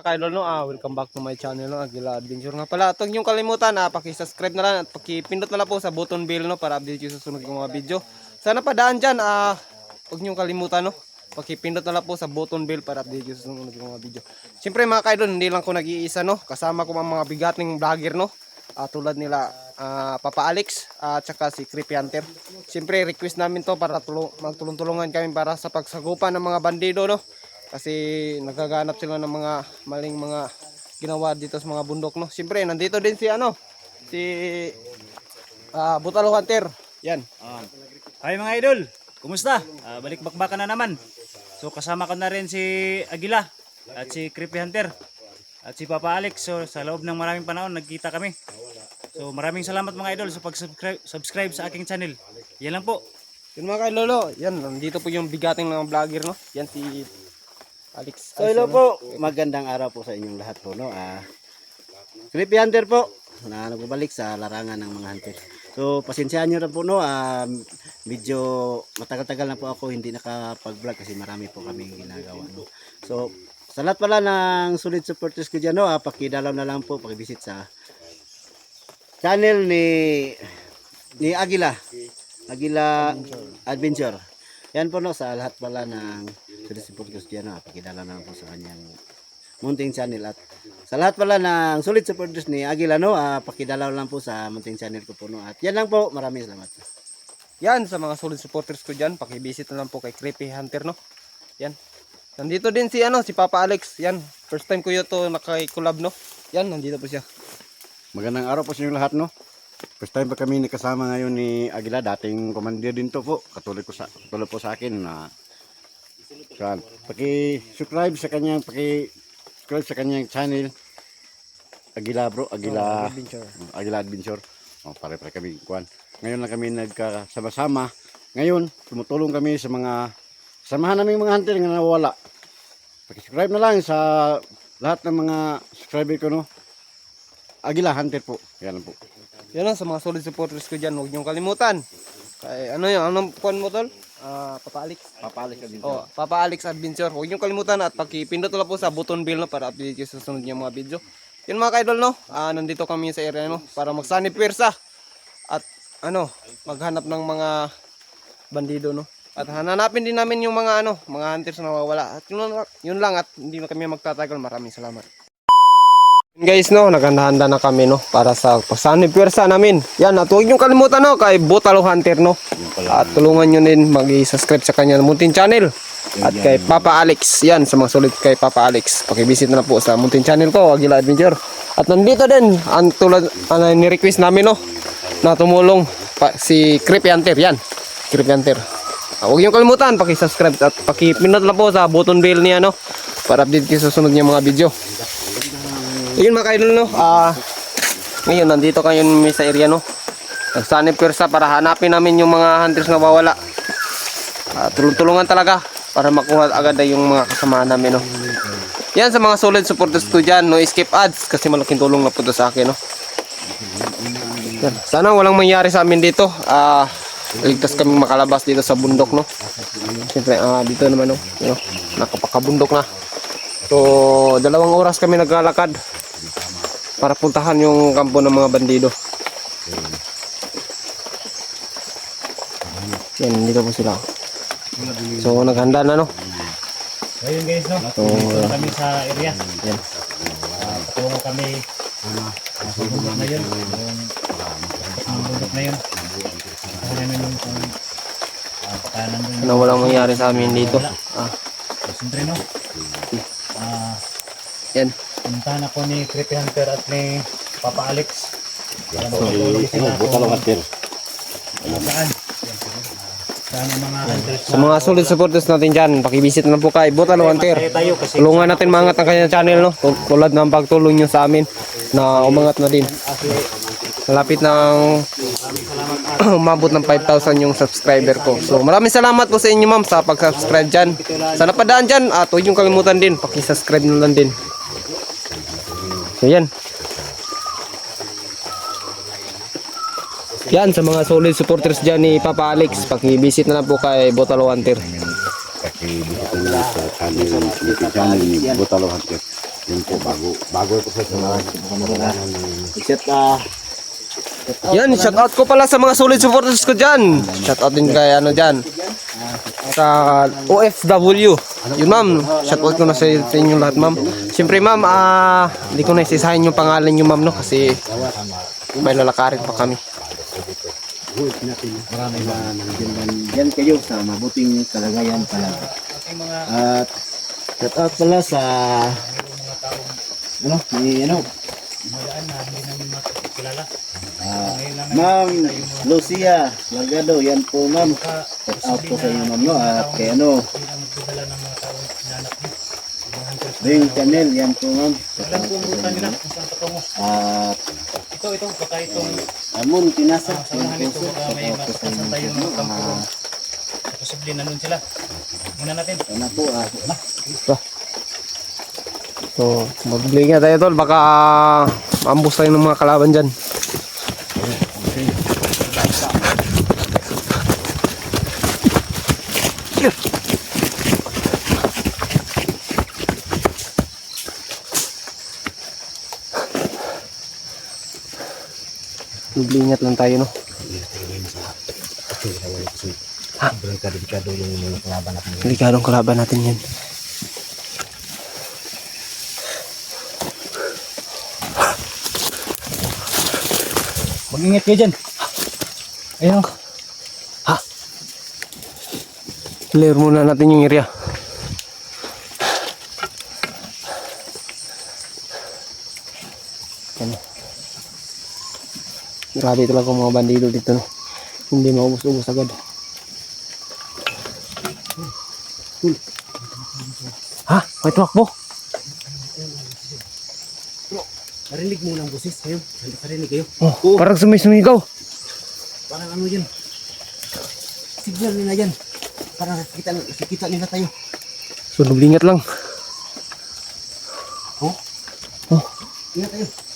Mga kaidol no, ah, welcome back to my channel no, Agila Adventure nga pala. Huwag niyong kalimutan na paki-subscribe na lang at paki-pindot na lang po sa button bell no para update yung susunod kong mga video. Sana padaan diyan ah huwag niyong kalimutan no. Paki-pindot na lang po sa button bell para update yung susunod kong mga video. Siyempre mga kaidol, hindi lang ko nag-iisa no. Kasama ko ang mga bigating vlogger no. Ah, tulad nila ah, Papa Alex at saka si Creepy Hunter. Siyempre request namin to para tulong, magtulong-tulungan kami para sa pagsagupan ng mga bandido no kasi nagaganap sila ng mga maling mga ginawa dito sa mga bundok no. Siyempre nandito din si ano si ah Butalo Hunter. Yan. Um, hi mga idol, kumusta? Ah, balik bakbakan na naman. So kasama ko na rin si Agila at si Creepy Hunter at si Papa Alex. So sa loob ng maraming panahon nagkita kami. So maraming salamat mga idol sa pag-subscribe subscribe sa aking channel. Yan lang po. Yun mga kailolo, yan nandito po yung bigating mga vlogger no. Yan si Alex. So hello po, magandang araw po sa inyong lahat po no. Ah Creepy Hunter po na nagbabalik sa larangan ng mga hunter. So pasensyahan niyo na po no, ah, medyo matagal-tagal na po ako hindi nakapag-vlog kasi marami po kami ginagawa no. So sa lahat pala ng solid supporters ko dyan no, ah, pakidalaw na lang po, pakivisit sa channel ni ni Agila. Agila Adventure. Yan po no sa lahat pala ng solid supporters dyan no, ah, pakidalaw na lang po sa kanyang Munting Channel at sa lahat pala ng solid supporters ni Agila no, ah, pakidalaw lang po sa Munting Channel ko po no. At yan lang po, maraming salamat. Yan sa mga solid supporters ko diyan, paki-visit na lang po kay Creepy Hunter no. Yan. Nandito din si ano, si Papa Alex. Yan. First time ko yun to nakay-collab no. Yan, nandito po siya. Magandang araw po sa inyo lahat, no? First time pa kami nakasama ngayon ni Aguila, dating commander din to po. Katulad ko sa katulad po sa akin na kan paki-subscribe sa kanyang paki-subscribe sa kanyang channel Aguila bro, Aguila Adventure. Aguila Adventure. Oh, pare-pare kami kuan. Ngayon lang kami nagkasama-sama. Ngayon, tumutulong kami sa mga samahan namin mga hunter na nawala. Paki-subscribe na lang sa lahat ng mga subscriber ko no. Agila Hunter po. Yan lang po. Yan lang sa mga solid supporters ko diyan, huwag niyong kalimutan. Kay ano yung anong kuan mo tol? Ah, Papa Alex. Papalik ka din. Oh, Papa Alex Adventure. Huwag niyong kalimutan at paki-pindot lang po sa button bell no para update kayo sa susunod niyang mga video. Yun mga kaidol no, ah, nandito kami sa area no para magsanib pwersa at ano, maghanap ng mga bandido no. At hanapin din namin yung mga ano, mga hunters na nawawala. At yun, lang- yun lang at hindi na kami magtatagal. Maraming salamat. Guys no, naghanda na kami no para sa pasanib pwersa namin. Yan, at huwag niyong kalimutan no kay Butalo Hunter no. At tulungan nyo din mag-subscribe sa kanya Muntin Channel. At kay Papa Alex, yan sa mga sulit kay Papa Alex. Pakivisit na po sa Muntin Channel ko, Agila Adventure. At nandito din, ang tulad, ano, ni-request namin no, na tumulong pa, si Creepy Hunter, yan. Creepy Hunter. Ah, huwag niyong kalimutan, paki-subscribe at paki-pinot lang po sa button bell niya no, para update kayo sa sunod niya mga video. Yun mga kaidol no, ah, ngayon nandito kayo sa area no. Nagsanib pwersa para hanapin namin yung mga hunters na wawala. Ah, tulong-tulungan talaga para makuha agad na yung mga kasamahan namin, no. Yan sa mga solid supporters ko dyan, no escape ads kasi malaking tulong na po sa akin, no. Yan. Sana walang mangyari sa amin dito. Ah, ligtas kami makalabas dito sa bundok, no. Siyempre, ah, dito naman, no. You know, nakapakabundok na. So, dalawang oras kami naglalakad para puntahan yung kampo ng mga bandido. Yan, dito po sila. So, naghanda na, no? Ayun guys no, So, dito kami sa area. yan. Uh, patungo kami sa bundok na yun. Yung bundok na yun. Kasi namin yung kung baka nandun Ano walang mangyari sa amin dito. Ah, Siyempre no. Ah, yan. Puntahan ako ni Creepy Hunter at ni Papa Alex. Hunter. saan. Saan ang mga hunters Sa mga solid supporters natin dyan, pakivisit na po kay Botalo Hunter. Tulungan natin mangat ang kanyang channel, no? Tul- Tulad ng pagtulong nyo sa amin na umangat na din. Malapit ng umabot ng 5,000 yung subscriber ko. So maraming salamat po sa inyo ma'am sa pag-subscribe dyan. Sana padaan dyan at huwag yung kalimutan din. Paki-subscribe na lang din. So yan. Yan sa mga solid supporters dyan ni Papa Alex. Paki-visit na lang po kay Botalo Hunter. Paki-visit ko sa channel, YouTube channel ni Butalo Hunter. Yun po, bago, bago po sa mga Set ah. Yan, shout out ko pala sa mga solid supporters ko dyan. Shout out din kay ano dyan. Sa OFW. Yun ma'am, shout out ko na sa inyo lahat ma'am. Siyempre ma'am, ah, hindi ko na isisahin yung pangalan nyo ma'am no kasi may lalakarin pa kami. Maraming mga Yan kayo sa mabuting kalagayan palagi. At shout out pala sa ano, ni ano, Ah, Ma'am Lucia Lagado, yan po ma'am. Shout out po sa inyo ma'am no. At kay ano, Ring Channel, yan po ma'am. Shout out po sa inyo. At Ito, ito, baka itong Amon Pinasa, sa yan unahan po ito, baka may out po sa makapasan inyo. tayo ng kampo. Ah, Posible na nun sila. Muna natin. Sana po, ah, So, magbili nga tayo tol, baka maambos tayo ng mga kalaban dyan. Maglingat lang tayo, no? Ha? Delikadong kalaban natin yan. Mag-ingat kayo dyan. Ayun. Ha? Clear muna natin yung area. Grabe talaga ang mga bandido dito, no? Hindi maubos-ubos agad. Ha? May tumakbo? Narinig mo ng busis kayo. Narinig kayo. Oh, parang sumisumigaw. Parang ano yan. Signal nila yan. Para kita, kita nila tayo. So, nablingat lang. Ingat tayo.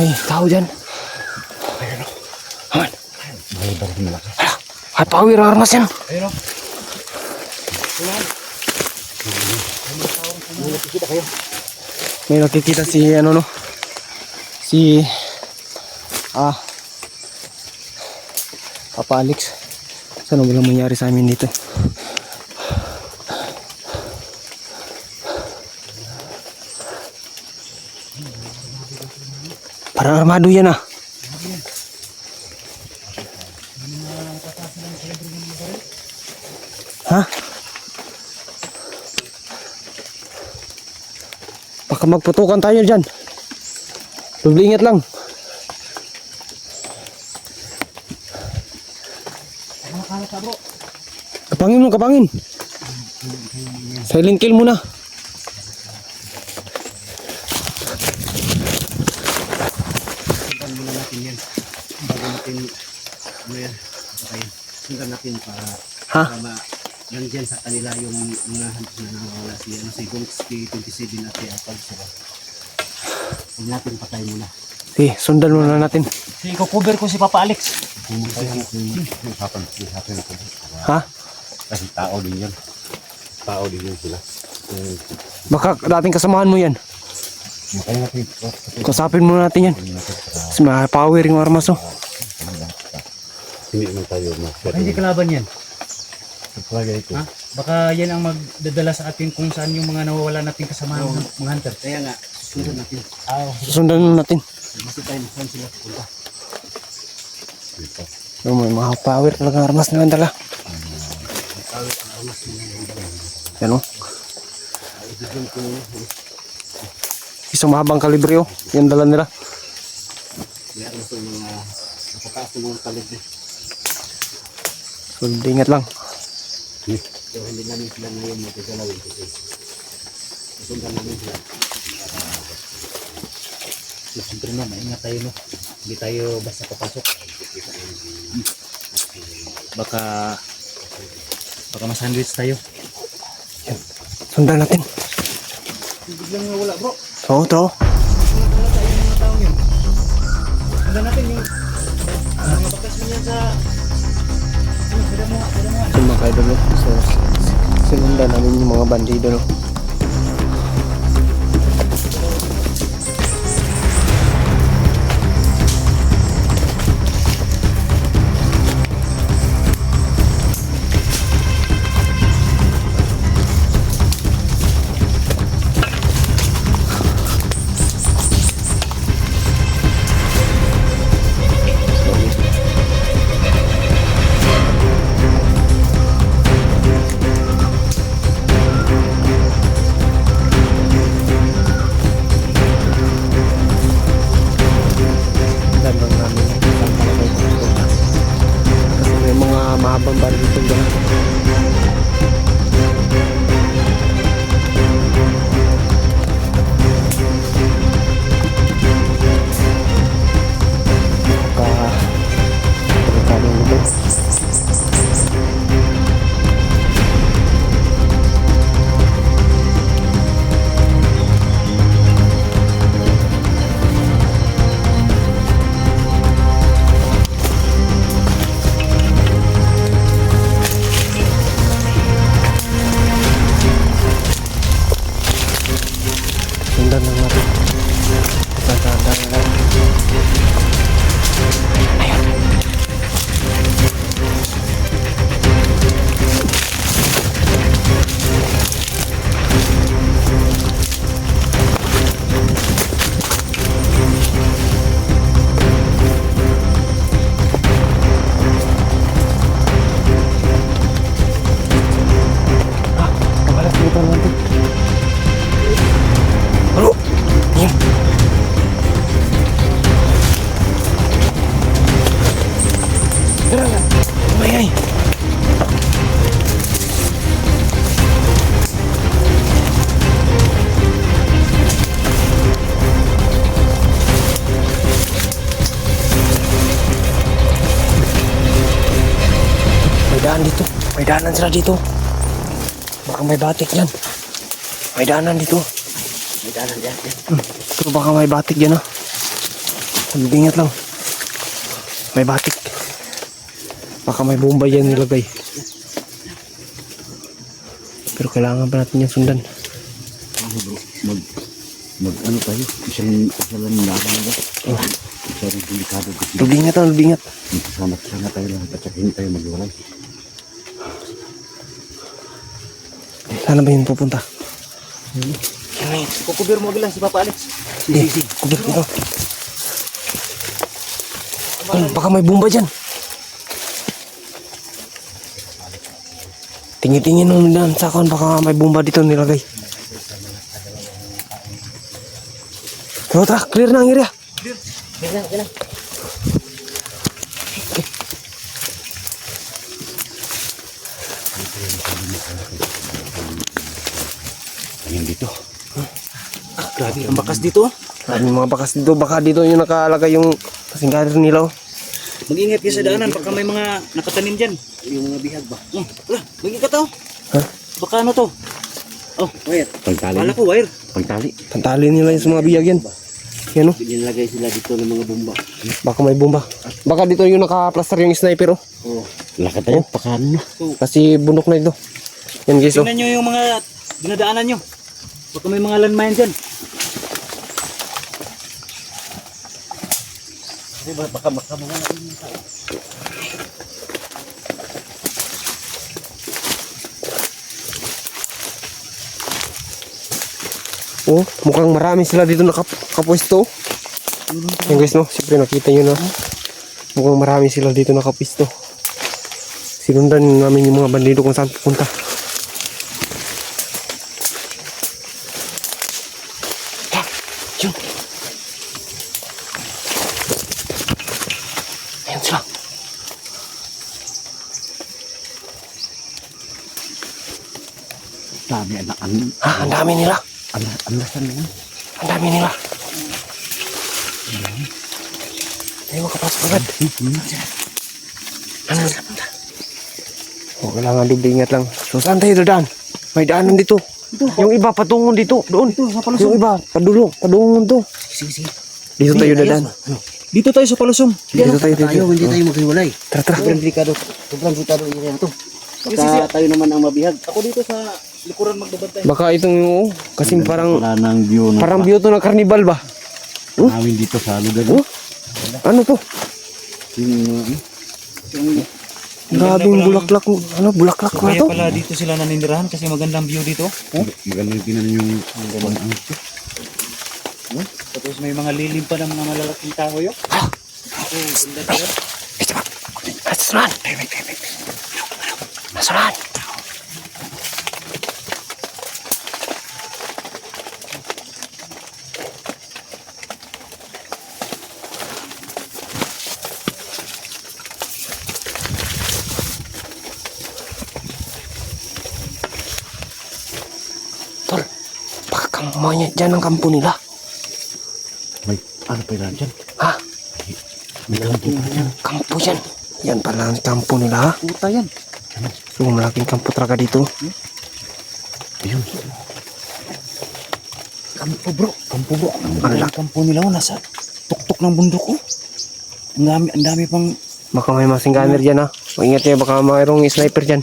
May tao dyan. Aman. High power armas yan. Ayun o. May nakikita si ano no. Si ah Papa Alex. Sana walang mangyari sa amin dito. Parang armado yan ah. Ha? Baka magputukan tayo dyan. Doble ingat lang. Kapangin mo, kapangin. Silent kill muna. Sundan muna natin yan. Bago natin, ano Sundan natin para, Ha? para ma, nandyan sa kanila yung mga hantos na nawawala si, ano, si Gongs P27 at si Apag sila. Huwag natin patay muna. Sige, sundan muna natin. Si cover ko si Papa Alex. Ha? Kasi tao din yan. Tao din yan sila. Baka dating kasamahan mo yan. Kasapin muna natin yan. Kasi may power yung armas oh. Hindi naman tayo mas. Baka hindi kalaban yan. Talaga ito. Ha? Baka yan ang magdadala sa atin kung saan yung mga nawawala nating kasamahan ng mga hunter. Kaya nga, sundan natin. Ah, Sundan muna natin. Kasi tayo, saan sila punta. Dito. Oh, may mga power talaga armas na dala. Yan oh. Isang mahabang kalibre oh. Yan dala nila. Ano sa mga, napataas ng mga eh. So, ingat lang. So, hindi namin sila ngayon magagalawin kasi sundan namin sila. so, siyempre no, maingat tayo no. Hindi tayo basta papasok. Baka baka masandwich tayo. Sundan natin. Biglang wala bro. Oo, to. Sundan natin yung mga bakas yan sa... Yung mga kaidol? So, sinundan namin yung mga bandido, no? Daan dito. May daanan sila dito. Baka may batik yan. May daanan dito. May daanan dyan. Pero baka may batik dyan ah. Ingat lang. May batik. Baka may bomba yan nilagay. Pero kailangan pa natin yung sundan. Mag, mag ano tayo? Isang, isang lang naman na ba? Isang delikado kasi Lubingat lang, lubingat. magkasama-sama tayo lahat at saka tayo magwalay. Saan ba yun pupunta? Yan na. Kukubir mo agila si Papa Alex. Eh, kubir dito. Ay, baka may bomba dyan. Tingin-tingin nung daan sa akin, baka may bomba dito nilagay. Pero tara, clear na ang area. Ayun Grabe, ang bakas dito. oh. Marami mga bakas dito, baka dito yung nakalagay yung kasing gader nila. oh. Mag-ingat kayo sa daanan, baka may mga nakatanim dyan. Yung mga bihag ba? Oh, wala, mag-ingat ka Ha? Baka ano to? Oh, Wire. Pagtali. wala ko wire. Pagtali. Pantali nila yung sa mga biyag yan. Yan oh, Nilagay sila dito ng mga bomba. baka may bomba. Baka dito yung naka-plaster yung sniper oh. Oh. Lakad tayo. Pakan na. Kasi bundok na ito. Yan guys oh. Tingnan nyo yung mga dinadaanan nyo. Baka may mga landmine dyan. Kasi ba- baka baka mga Oh, mukhang marami sila dito nakap nakapwesto. Yan guys no, siyempre nakita nyo na. Mukhang marami sila dito nakapwesto. Sinundan namin yung mga bandido kung saan pupunta. Ah, yun. Ayan sila. Dami anak. Ang, Ah, ang dami nila. ang, ang lasan yan. Ang dami nila. Ay, makapasok agad. Ano? Oh, kailangan dubli ingat lang. So, saan tayo dadaan? May daanan dito. Yung iba patungon dito, doon. yung iba, padulong, padulungan to. Sige, sige. Dito tayo dadaan. Dito tayo sa palusong. Dito tayo, dito. Tayo, hindi tayo maghiwalay. Tara, tara. Sobrang delikado. Sobrang delikado area na to. Baka tayo naman ang mabihag. Ako dito sa likuran magbabantay. Baka itong oo, kasi parang Wala nang view na parang view to ng carnival ba? namin dito sa lugar. Oh? Ano to? Yung, uh, Grabing bulaklak, ano bulaklak na Kaya to? pala dito sila naninirahan kasi magandang view dito. Oh? maganda yung tinan yung ang Tapos may mga lilim pa ng mga malalaking kahoy. Oh. Oh, ganda dito. Nasunan! Nasunan! Tol, baka dyan ang kampo nila. May ano pa yan dyan? Ha? May kampo pa dyan. Kampo dyan. Yan pala ang kampo nila ha. Puta yan. So, malaking kampo talaga dito. Ayun. Kampo bro. Kampo bro. Ang ang kampo nila oh, nasa tuktok ng bundok oh. Ang dami, ang dami pang Baka may masing gunner dyan ha. Ingat niya, baka mayroong sniper dyan.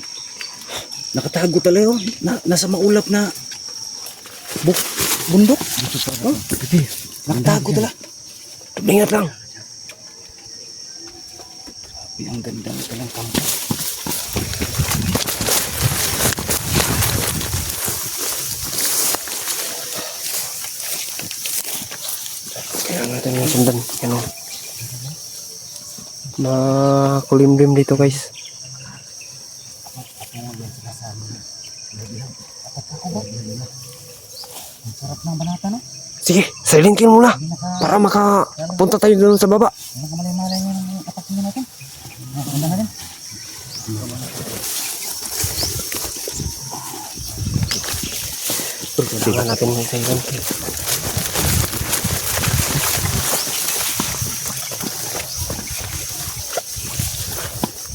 nakatago talaga oh. Na, nasa maulap na buk, bundok. Oh. Nakatago talaga. Ingat lang. Ay, Ang ganda ng palang kampo. Kaya natin yung sundan. Yan o. Makulimlim dito guys. Sige, silentin muna. Para makapunta tayo doon sa baba. Malay-malay mo yung atakin natin? Ang ganda natin. Natin yung silent.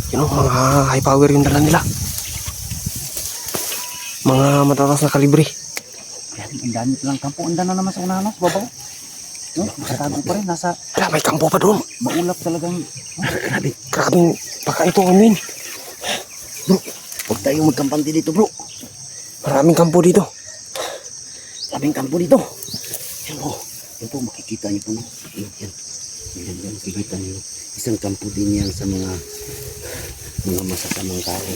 Yun o, mga high power yung dala nila. Mga matatas na kalibre. Ang dami palang kampo. Ang na naman sa unahan sa babaw. No, nakatago pa rin. Nasa Wala, may kampo pa doon. maulap talagang Grabe, grabing baka ito amin. Bro, huwag tayo magkampante dito bro. Maraming kampo dito. Daming kampo dito. Yan po. Yan po, makikita niyo po. No? Yan, yan. Yan, yan, makikita niyo. Isang kampo din yan sa mga mga masasamang tao.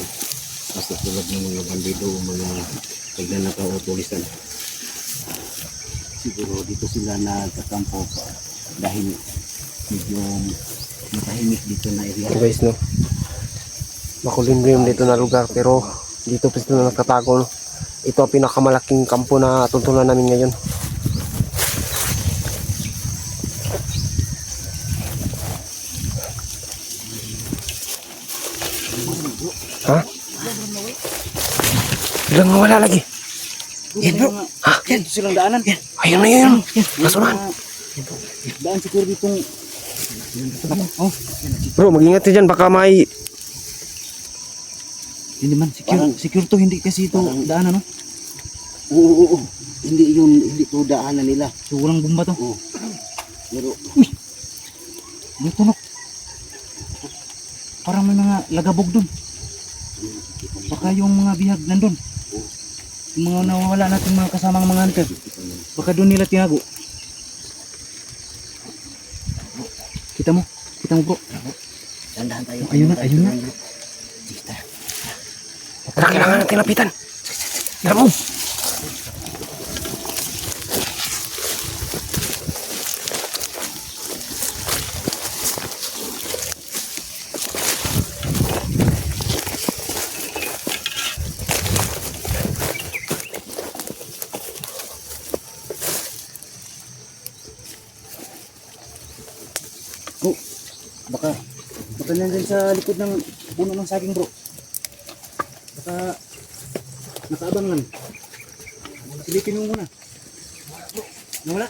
Mas tulad ng mga bandido, mga nagnanakaw o tulisan. Siguro dito sila nagkakampo pa dahil medyo matahimik dito na area. Ito guys, no. Makulimlim dito na lugar pero dito pa sila nakatago. No? Ito ang pinakamalaking kampo na tuntunan namin ngayon. Ha? Bilang nawala lagi. Yan bro. Ha? Yan, ito silang daanan. Yan. Ayun na yun. Kasunan. Daan siguro ditong Oh, Bro, mag-ingat ka dyan. Baka may... hindi man secure, Parang- secure to hindi kasi ito Parang- daanan no. Oo, oo, oo. Hindi yun, hindi to daanan nila. So walang bomba to. Oo. Pero, May tunog. Parang may mga lagabog dun. Baka yung mga bihag nandun. Yung mga nawawala natin mga kasamang mga hunter. Baka doon nila tinago. Kita mo? Kita mo bro? dandahan tayo. Ayun na, ayun na. Tara, kailangan natin lapitan. Tara mo. Bro, baka, baka nandun sa likod ng puno ng saging bro. Baka, nakaabang lang. Silipin mo muna. Nawala?